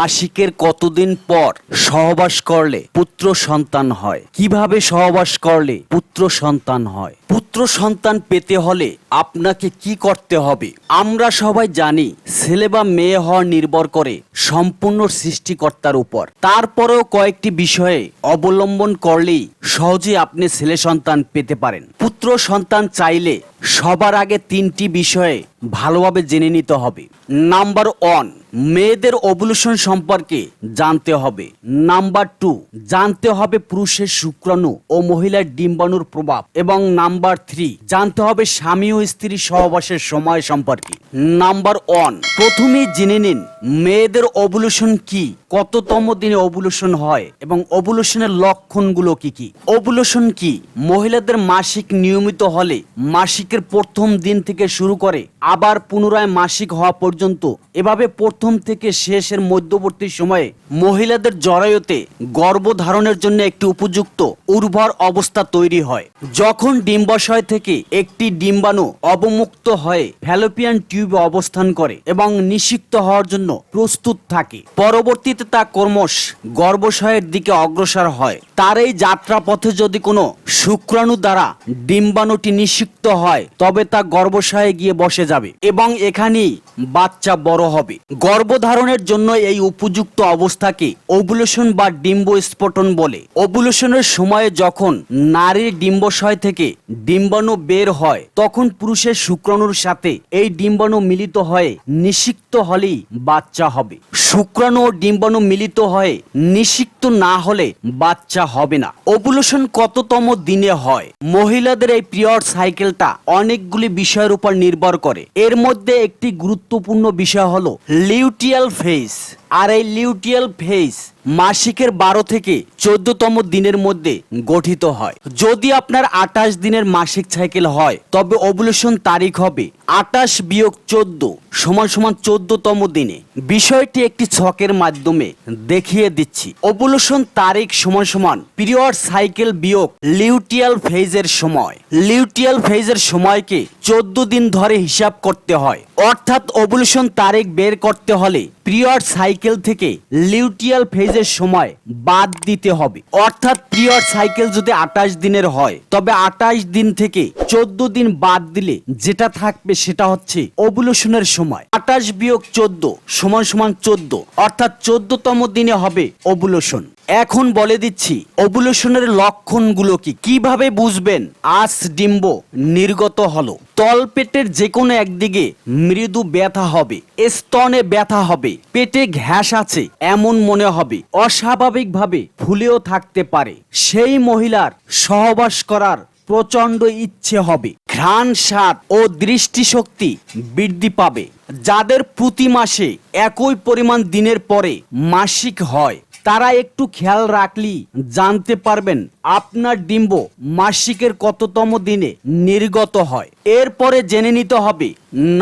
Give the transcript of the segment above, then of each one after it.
মাসিকের কতদিন পর সহবাস করলে পুত্র সন্তান হয়? কীভাবে সহবাস করলে পুত্র সন্তান হয়? পুত্র সন্তান পেতে হলে আপনাকে কি করতে হবে? আমরা সবাই জানি, ছেলে বা মেয়ে হওয়া নির্ভর করে সম্পূর্ণ সৃষ্টিকর্তার উপর। তারপরেও কয়েকটি বিষয়ে অবলম্বন করলেই সহজে আপনি ছেলে সন্তান পেতে পারেন। পুত্র সন্তান চাইলে সবার আগে তিনটি বিষয়ে ভালোভাবে জেনে নিতে হবে। নাম্বার ওয়ান, মেয়েদের অবলুশন সম্পর্কে জানতে হবে। নাম্বার টু, জানতে হবে পুরুষের শুক্রাণু ও মহিলার ডিম্বাণুর প্রভাব এবং নাম্বার থ্রি, জানতে হবে স্বামী ও স্ত্রী সহবাসের সময় সম্পর্কে। নাম্বার ওয়ান প্রথমে জেনে নিন, মেয়েদের অবলুশন কি, কততম দিনে অবলুশন হয়, এবং ওভুলেশনের লক্ষণগুলো কি কি? অবলুশন কি, মহিলাদের মাসিক নিয়মিত হলে মাসিকের প্রথম দিন থেকে শুরু করে আবার পুনরায় মাসিক হওয়া পর্যন্ত এভাবে প্রথম থেকে শেষের মধ্যবর্তী সময়ে মহিলাদের জরায়ুতে গর্ভধারণের জন্য একটি উপযুক্ত উর্বর অবস্থা তৈরি হয়। যখন ডিম্বাশয় থেকে একটি ডিম্বাণু অবমুক্ত হয়ে ফ্যালোপিয়ান টিউবে অবস্থান করে এবং নিষিক্ত হওয়ার জন্য প্রস্তুত থাকে, পরবর্তীতে তা ক্রমশ গর্ভাশয়ের দিকে অগ্রসর হয়। তার এই যাত্রা পথে যদি কোনো শুক্রাণু দ্বারা ডিম্বাণুটি নিষিক্ত হয়, তবে তা গর্ভাশয়ে গিয়ে বসে যাবে এবং এখানেই বাচ্চা বড় হবে। গর্ভধারণের জন্য এই উপযুক্ত অবস্থাকে ওভুলেশন বা ডিম্ব স্ফোটন বলে। ওভুলেশনের সময়ে যখন নারীর ডিম্বশয় থেকে ডিম্বাণু বের হয়, তখন পুরুষের শুক্রাণুর সাথে এই ডিম্বাণু মিলিত হয়ে নিষিক্ত হলেই বাচ্চা হবে। শুক্রাণু ও ডিম্বাণু মিলিত হয়ে নিষিক্ত না হলে বাচ্চা হবে না। ওভুলেশন কততম দিনে হয়? মহিলাদের এই পিরিয়ড সাইকেলটা অনেকগুলি বিষয়ের উপর নির্ভর করে। এর মধ্যে একটি গুরুত্বপূর্ণ বিষয় হলো লিউটিয়াল ফেস। আর এই লিউটিয়াল ফেস মাসিকের বারো থেকে চোদ্দতম দিনের মধ্যে গঠিত হয়। যদি আপনার আঠাশ দিনের মাসিক সাইকেল হয়, তবে ওভুলেশন তারিখ হবে আঠাশ বিয়োগ চোদ্দ সমান সমান চোদ্দতম দিনে। বিষয়টি একটি ছকের মাধ্যমে দেখিয়ে দিচ্ছি। ওভুলেশন তারিখ সমান সমান পিরিয়ড সাইকেল বিয়োগ লিউটিয়াল ফেজের সময়। লিউটিয়াল ফেজের সময়কে চোদ্দ দিন ধরে হিসাব করতে হয়। অর্থাৎ ওভুলেশন তারিখ বের করতে হলে পিরিয়ড সাইকেল থেকে লিউটিয়াল ফেজের সময় বাদ দিতে হবে। অর্থাৎ পিরিয়ড সাইকেল যদি আঠাশ দিনের হয়, তবে আঠাশ দিন থেকে চোদ্দ দিন বাদ দিলে যেটা থাকবে সেটা হচ্ছে ওভুলেশনের সময়। আঠাশ বিয়োগ চোদ্দ সমান সমান চোদ্দ, অর্থাৎ চোদ্দতম দিনে হবে ওভুলেশন এখন বলে দিচ্ছি ওভুলেশনের লক্ষণগুলো কি কীভাবে বুঝবেন? আজ ডিম্ব নির্গত হলো। তলপেটের যে কোনো একদিকে মৃদু ব্যথা হবে, স্তনে ব্যথা হবে, পেটে ঘ্যাস আছে, এমন মনে হবে। অস্বাভাবিকভাবে ফুলেও থাকতে পারে। সেই মহিলার সহবাস করার প্রচণ্ড ইচ্ছে হবে। ঘ্রাণ স্বাদ ও দৃষ্টিশক্তি বৃদ্ধি পাবে। যাদের প্রতি মাসে একই পরিমাণ দিনের পরে মাসিক হয় তারা একটু খেয়াল রাখলি, জানতে পারবেন আপনার ডিম্ব মাসিকের কততম দিনে নির্গত হয়। এরপরে জেনে নিতে হবে,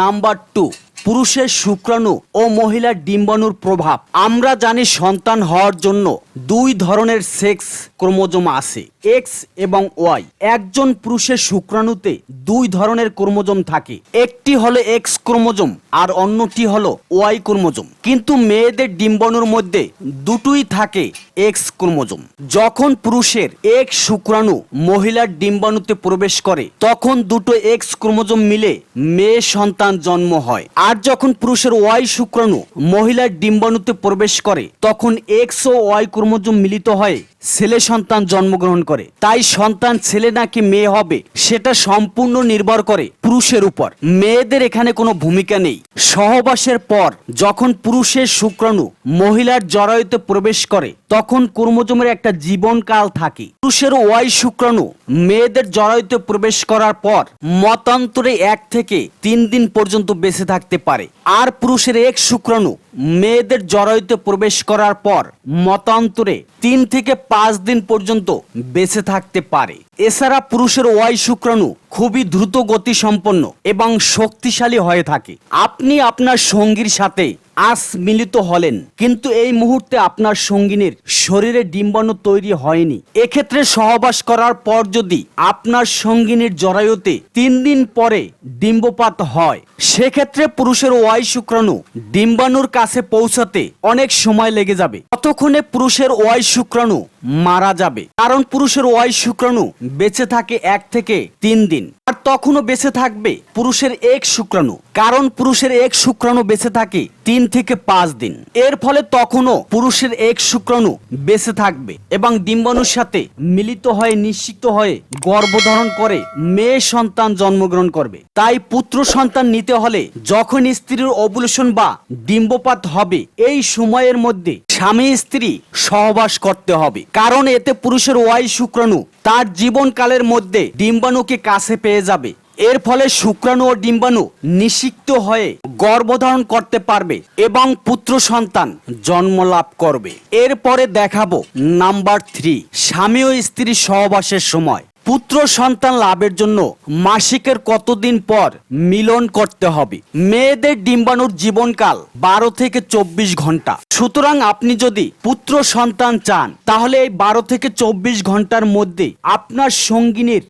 নাম্বার টু পুরুষের শুক্রাণু ও মহিলার ডিম্বাণুর প্রভাব। আমরা জানি সন্তান হওয়ার জন্য দুই ধরনের সেক্স ক্রোমোজোম আছে এক্স এবং ওয়াই একজন পুরুষের শুক্রাণুতে দুই ধরনের ক্রোমোজোম থাকে। একটি হলো এক্স ক্রোমোজোম আর অন্যটি হলো ওয়াই ক্রোমোজোম। কিন্তু মেয়েদের ডিম্বাণুর মধ্যে দুটোই থাকে এক্স ক্রোমোজোম। যখন পুরুষের এক শুক্রাণু মহিলার ডিম্বাণুতে প্রবেশ করে, তখন দুটো এক্স ক্রোমোজোম মিলে মেয়ে সন্তান জন্ম হয়। আর যখন পুরুষের ওয়াই শুক্রাণু মহিলার ডিম্বাণুতে প্রবেশ করে, তখন এক্স ও ওয়াই ক্রোমোজোম মিলিত হয়ে। ছেলে সন্তান জন্মগ্রহণ করে। তাই সন্তান ছেলে নাকি মেয়ে হবে, সেটা সম্পূর্ণ নির্ভর করে পুরুষের উপর। মেয়েদের এখানে কোনো ভূমিকা নেই। সহবাসের পর যখন পুরুষের শুক্রাণু মহিলার জরায়ুতে প্রবেশ করে, তখন ক্রোমোজোমের একটা জীবনকাল থাকে। পুরুষের ওয়াই শুক্রাণু মেয়েদের জরায়ুতে প্রবেশ করার পর মতান্তরে এক থেকে তিন দিন পর্যন্ত বেঁচে থাকতে পারে। আর পুরুষের এক শুক্রাণু মেয়েদের জরায়ুতে প্রবেশ করার পর মতান্তরে তিন থেকে পাঁচ দিন পর্যন্ত বেঁচে থাকতে পারে। এছাড়া পুরুষের ওয়াই শুক্রাণু খুবই দ্রুত গতি সম্পন্ন এবং শক্তিশালী হয়ে থাকে। আপনি আপনার সঙ্গীর সাথে আজ মিলিত হলেন, কিন্তু এই মুহূর্তে আপনার সঙ্গিনীর শরীরে ডিম্বাণু তৈরি হয়নি। এক্ষেত্রে সহবাস করার পর যদি আপনার সঙ্গিনীর জরায়ুতে তিন দিন পরে ডিম্বপাত হয়, সেক্ষেত্রে পুরুষের ওয়াই শুক্রাণু ডিম্বাণুর কাছে পৌঁছাতে অনেক সময় লেগে যাবে। ততক্ষণে পুরুষের ওয়াই শুক্রাণু মারা যাবে। কারণ পুরুষের ওয়াই শুক্রাণু বেঁচে থাকে এক থেকে তিন দিন। আর তখনও বেঁচে থাকবে পুরুষের এক শুক্রাণু। কারণ পুরুষের এক শুক্রাণু বেঁচে থাকে তিন থেকে পাঁচ দিন। এর ফলে তখনও পুরুষের এক শুক্রাণু বেঁচে থাকবে এবং ডিম্বাণুর সাথে মিলিত হয়ে, নিশ্চিত হয়ে গর্ভধারণ করে মেয়ে সন্তান জন্মগ্রহণ করবে। তাই পুত্র সন্তান নিতে হলে যখন স্ত্রীর অবুলেশন বা ডিম্বপাত হবে, এই সময়ের মধ্যে স্বামী স্ত্রী সহবাস করতে হবে। কারণ এতে পুরুষের ওয়াই শুক্রাণু তার জীবনকালের মধ্যে ডিম্বাণুকে কাছে পেয়ে যাবে? এর ফলে শুক্রাণু ও ডিম্বাণু নিষিক্ত হয়ে গর্ভধারণ করতে পারবে এবং পুত্র সন্তান জন্ম লাভ করবে। এরপরে দেখাবো নাম্বার থ্রি, স্বামী ও স্ত্রী সহবাসের সময়। পুত্র সন্তান লাভের জন্য মাসিকের কতদিন পর মিলন করতে হবে? মেয়েদের ডিম্বাণুর জীবনকাল বারো থেকে চব্বিশ ঘণ্টা। সুতরাং আপনি যদি পুত্র সন্তান চান, তাহলে এই বারো থেকে চব্বিশ ঘণ্টার মধ্যে আপনার সঙ্গিনীর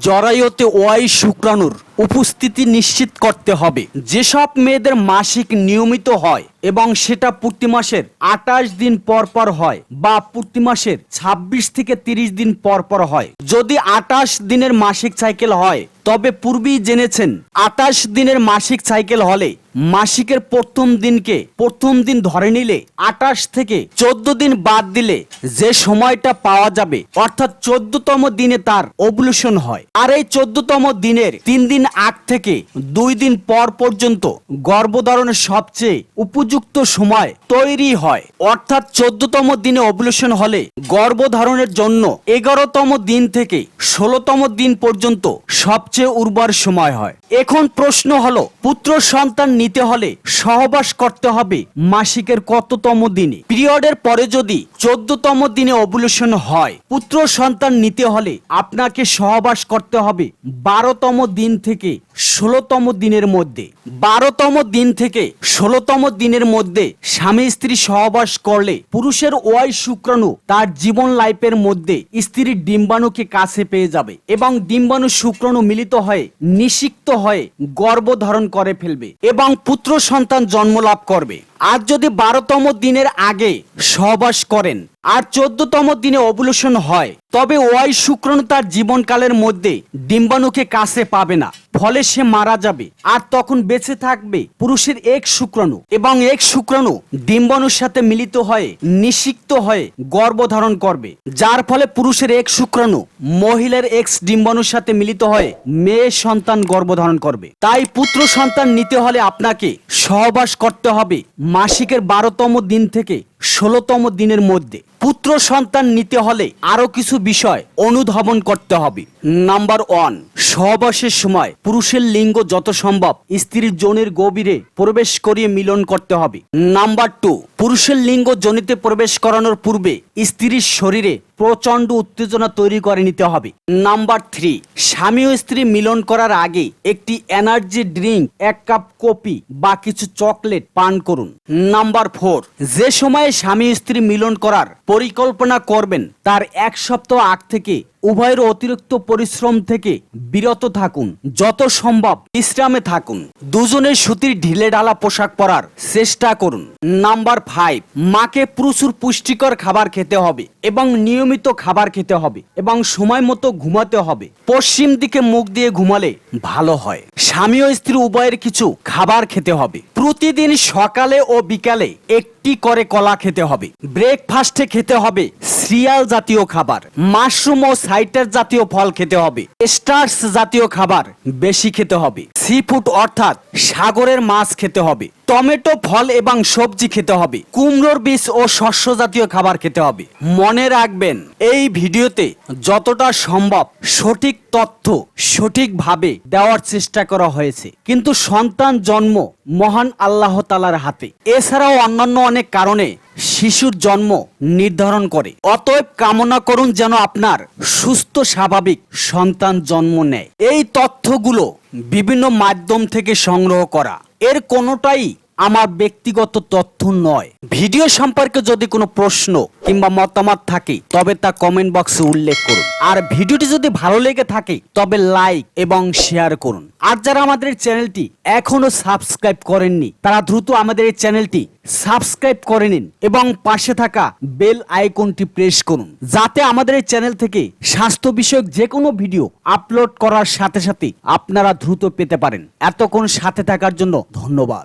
জরায়তে ওয়াই শুক্রাণুর উপস্থিতি নিশ্চিত করতে হবে। যেসব মেয়েদের মাসিক নিয়মিত হয় এবং সেটা প্রতি মাসের আঠাশ দিন পর পর হয় বা প্রতি মাসের ছাব্বিশ থেকে তিরিশ দিন পর পর হয়। যদি আঠাশ দিনের মাসিক সাইকেল হয় তবে পূর্বেই জেনেছেন, আঠাশ দিনের মাসিক সাইকেল হলে মাসিকের প্রথম দিনকে প্রথম দিন ধরে নিলে আঠাশ থেকে চোদ্দ দিন বাদ দিলে যে সময়টা পাওয়া যাবে, অর্থাৎ চোদ্দতম দিনে তার ওভলিউশন হয়। আর এই চোদ্দতম দিনের তিন দিন আগ থেকে দুই দিন পর পর্যন্ত গর্ভধারণের সবচেয়ে উপযুক্ত সময় তৈরি হয়। অর্থাৎ চোদ্দতম দিনে অবলুশন হলে গর্ভধারণের জন্য এগারোতম দিন থেকে ষোলোতম দিন পর্যন্ত সবচেয়ে উর্বর সময় হয়। এখন প্রশ্ন হলো, পুত্র সন্তান নিতে হলে সহবাস করতে হবে মাসিকের কততম দিনে? পিরিয়ডের পরে যদি চোদ্দতম দিনে ওভুলেশন হয়, পুত্র সন্তান নিতে হলে আপনাকে সহবাস করতে হবে বারোতম দিন থেকে ষোলোতম দিনের মধ্যে। বারোতম দিন থেকে ষোলোতম দিনের মধ্যে স্বামী স্ত্রী সহবাস করলে পুরুষের ওয়াই শুক্রাণু তার জীবন লাইফের মধ্যে স্ত্রীর ডিম্বাণুকে কাছে পেয়ে যাবে এবং ডিম্বাণু শুক্রাণু মিলিত হয়ে নিষিক্ত হয়ে গর্ব ধারণ করে ফেলবে এবং পুত্র সন্তান জন্ম লাভ করবে। আর যদি বারোতম দিনের আগে সহবাস করেন, আর চোদ্দতম দিনে ওভুলেশন হয়, তবে ওয়াই শুক্রাণু তার জীবনকালের মধ্যে ডিম্বাণুকে কাছে পাবে না। ফলে সে মারা যাবে, আর তখন বেঁচে থাকবে পুরুষের এক শুক্রাণু এবং এক শুক্রাণু ডিম্বাণুর সাথে মিলিত হয়ে, নিষিক্ত হয়ে গর্ভধারণ করবে। যার ফলে পুরুষের এক শুক্রাণু মহিলার এক্স ডিম্বাণুর সাথে মিলিত হয়ে মেয়ে সন্তান গর্ভধারণ করবে। তাই পুত্র সন্তান নিতে হলে আপনাকে সহবাস করতে হবে মাসিকের বারোতম দিন থেকে ষোলোতম দিনের মধ্যে পুত্র সন্তান নিতে হলে আরও কিছু বিষয় অনুধাবন করতে হবে। নাম্বার ওয়ান, সহবাসের সময় পুরুষের লিঙ্গ যত সম্ভব স্ত্রীর যৌনের গভীরে প্রবেশ করিয়ে মিলন করতে হবে। নাম্বার টু, পুরুষের লিঙ্গ জনিতে প্রবেশ করানোর পূর্বে স্ত্রীর শরীরে প্রচণ্ড উত্তেজনা তৈরি করে নিতে হবে। নাম্বার থ্রি, স্বামী ও স্ত্রী মিলন করার আগে একটি এনার্জি ড্রিঙ্ক, এক কাপ কপি বা কিছু চকলেট পান করুন। নাম্বার ফোর, যে সময়ে স্বামী স্ত্রী মিলন করার পরিকল্পনা করবেন তার এক সপ্তাহ আগ থেকে। উভয়ের অতিরিক্ত পরিশ্রম থেকে বিরত থাকুন। যত সম্ভব বিশ্রামে থাকুন। দুজনের সুতির ঢিলে ঢালা পোশাক পরার চেষ্টা করুন। নাম্বার ফাইভ, মাকে প্রচুর পুষ্টিকর খাবার খেতে হবে এবং নিয়মিত খাবার খেতে হবে এবং সময় মতো ঘুমাতে হবে। পশ্চিম দিকে মুখ দিয়ে ঘুমালে ভালো হয়। স্বামী ও স্ত্রী উভয়ের কিছু খাবার খেতে হবে। প্রতিদিন সকালে ও বিকালে একটি করে কলা খেতে হবে। ব্রেকফাস্টে খেতে হবে সিরিয়াল জাতীয় খাবার। মাশরুম ও সাইটার জাতীয় ফল খেতে হবে। স্টার্স জাতীয় খাবার বেশি খেতে হবে। সি ফুড অর্থাৎ সাগরের মাছ খেতে হবে। টমেটো, ফল এবং সবজি খেতে হবে। কুমড়োর বীজ ও শস্য জাতীয় খাবার খেতে হবে। মনে রাখবেন, এই ভিডিওতে যতটা সম্ভব সঠিক তথ্য সঠিকভাবে দেওয়ার চেষ্টা করা হয়েছে। কিন্তু সন্তান জন্ম মহান আল্লাহ তালার হাতে। এছাড়াও অন্যান্য অনেক কারণে শিশুর জন্ম নির্ধারণ করে। অতএব কামনা করুন যেন আপনার সুস্থ, স্বাভাবিক সন্তান জন্ম নেয়। এই তথ্যগুলো বিভিন্ন মাধ্যম থেকে সংগ্রহ করা। এর কোনোটাই আমার ব্যক্তিগত তথ্য নয়। ভিডিও সম্পর্কে যদি কোনো প্রশ্ন কিংবা মতামত থাকে, তবে তা কমেন্ট বক্সে উল্লেখ করুন। আর ভিডিওটি যদি ভালো লেগে থাকে, তবে লাইক এবং শেয়ার করুন। আর যারা আমাদের চ্যানেলটি এখনও সাবস্ক্রাইব করেননি, তারা দ্রুত আমাদের এই চ্যানেলটি সাবস্ক্রাইব করে নিন এবং পাশে থাকা বেল আইকনটি প্রেস করুন, যাতে আমাদের এই চ্যানেল থেকে স্বাস্থ্য বিষয়ক যে কোনো ভিডিও আপলোড করার সাথে সাথে আপনারা দ্রুত পেতে পারেন। এতক্ষণ সাথে থাকার জন্য ধন্যবাদ।